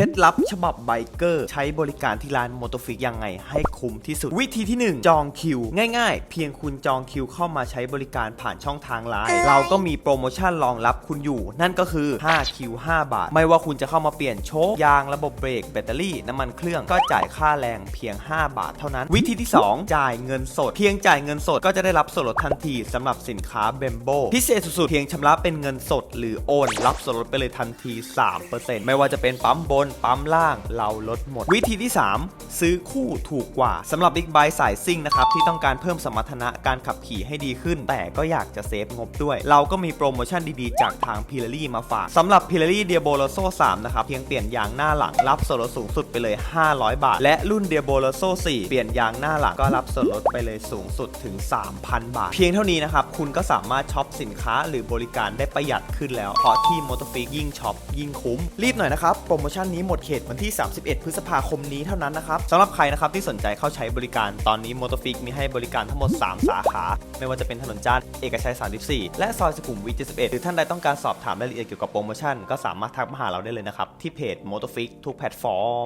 เคล็ดลับฉบับไบเกอร์ ใช้บริการที่ร้านมอเตอร์ฟิกยังไงให้คุ้มที่สุด วิธีที่ 1 จองคิว ง่ายๆ เพียงคุณจองคิวเข้ามาใช้บริการผ่านช่องทางไลน์เราก็มีโปรโมชั่นรองรับคุณอยู่ นั่นก็คือ5คิว5บาท ไม่ว่าคุณจะเข้ามาเปลี่ยนโชคยางระบบเบรกแบตเตอรี่น้ำมันเครื่องก็จ่ายค่าแรงเพียง 5 บาทเท่านั้น วิธีที่ 2 จ่ายเงินสด เพียงจ่ายเงินสดก็จะได้รับส่วนลดทันทีสำหรับสินค้าเบมโบพิเศษสุดๆเพียงชำระเป็นเงินสด หรือโอน รับส่วนลดไปเลยทันที 3%ไม่ว่าจะเป็นปั๊มบนปั๊มล่างเราลดหมด วิธีที่ 3 ซื้อคู่ถูกกว่าสำหรับบิ๊กไบค์สายซิ่งนะครับที่ต้องการเพิ่มสมรรถนะการขับขี่ให้ดีขึ้น แต่ก็อยากจะเซฟงบด้วย เราก็มีโปรโมชั่นดีๆ จากทางพิลลี่มาฝากสำหรับพิลลี่เดียโบโลโซ3นะครับเพียงเปลี่ยนยางหน้าหลังรับส่วนลดสูงสุดไปเลย 500 บาท และรุ่นเดียโบโลโซ4เปลี่ยนยางหน้าหลังก็รับส่วนลดไปเลยสูงสุดถึง 3,000 บาท เพียงเท่านี้นะครับคุณก็สามารถช็อปสินค้าหรือบริการได้ประหยัดขึ้นแล้วเพราะที่มอเตอร์ฟิกยิ่งช็อปยิ่งคุ้มรีบหน่อยนะครับโปรโมชั่นนี้หมดเขตวันที่ 31 พฤษภาคมนี้เท่านั้นนะครับสำหรับใครนะครับที่สนใจเข้าใช้บริการตอนนี้มอเตอร์ฟิกมีให้บริการทั้งหมด 3 สาขา ไม่ว่าจะเป็นถนนจันทร์เอกชัย 34 และซอยสุขุมวิท 71 หรือท่านใดต้องการสอบถามรายละเอียดเกี่ยวกับโปรโมชั่นก็สามารถทักมาหาเราได้เลยนะครับที่เพจมอเตอร์ฟิกทุกแพลตฟอร์ม